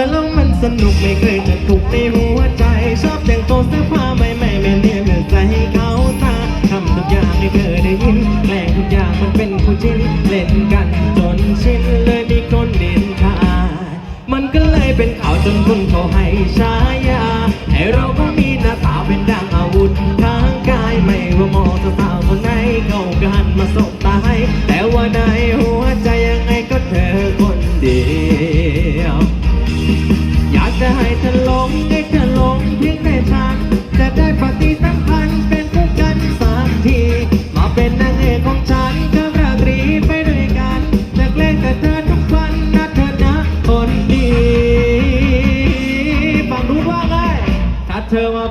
อแล้วมันสนุกไม่เคยจะถูกในหัวใจ ชอบแต่งตัวเสื้อผ้าใหม่ๆไม่เนี่ยนไม่ใจให้เขาตาทำทุกอย่างให้เธอได้ยินแปลงทุกอย่างมันเป็นคู่จิ้นเล่นกันจนชินเลยมีคนเดินทามันก็เลยเป็นข่าวจนคนเขาให้ฉายาให้เราก็มี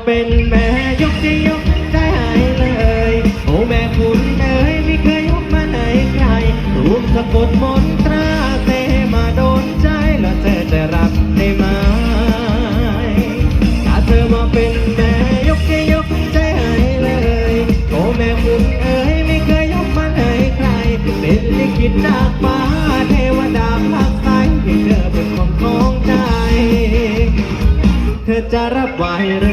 เป็นแม่ยกจะยกใจให้เลย โอ้แม่คุณเอ๋ยไม่เคยยกมาให้ใครรูปสะกดมนตราเตมาโดนใจแล้วเธอจะรับได้ไหมถ้าเธอมาเป็นแม่ยกจะยกใจให้เลย โอ้แม่คุณเอ๋ยไม่เคยยกมาให้ใคร เป็นลิขิตจากฟ้าเทวดาพักใสให้เธอเป็นของของใจ เธอจะรับไว้หรือ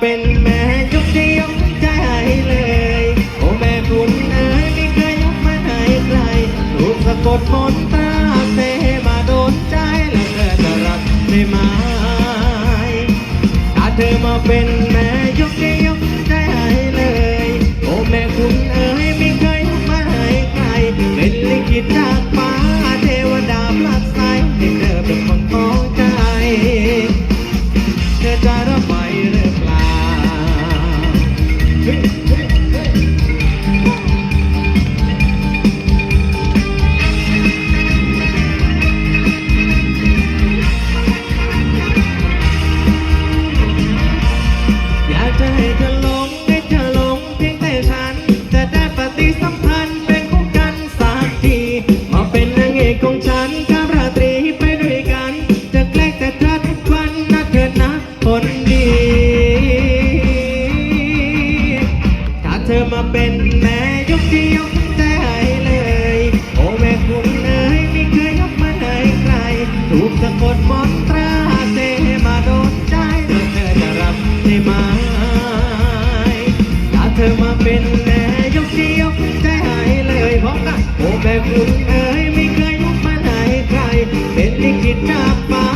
เป็นแม่ยกจะยกใจให้เลย โอ้แม่คุณเอ๋ยไม่เคยยกมาให้ใครรูปสะกดมนตราเซมาโดนใจแล้วเธอจะรักได้ไหมถ้าเธอมาเป็น เธอมาเป็นแม่ยกที่ยกใจให้เลย โอ้แม่คุณเอ๋ยไม่เคยยกมาให้ใคร ถูกสะกดมนตราเซมาโดนใจแล้วเธอจะรับได้ไหมถ้าเธอมาเป็นแม่ยกที่ยกใจให้เลยพร้อมกันโอ้แม่คุณเอ๋ยไม่เคยยกมาให้ใคร เป็นลิขิตจากฟ้า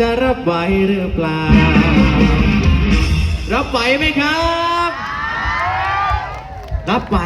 จะรับไหวหรือเปล่า รับไหวไหมครับ รับไหว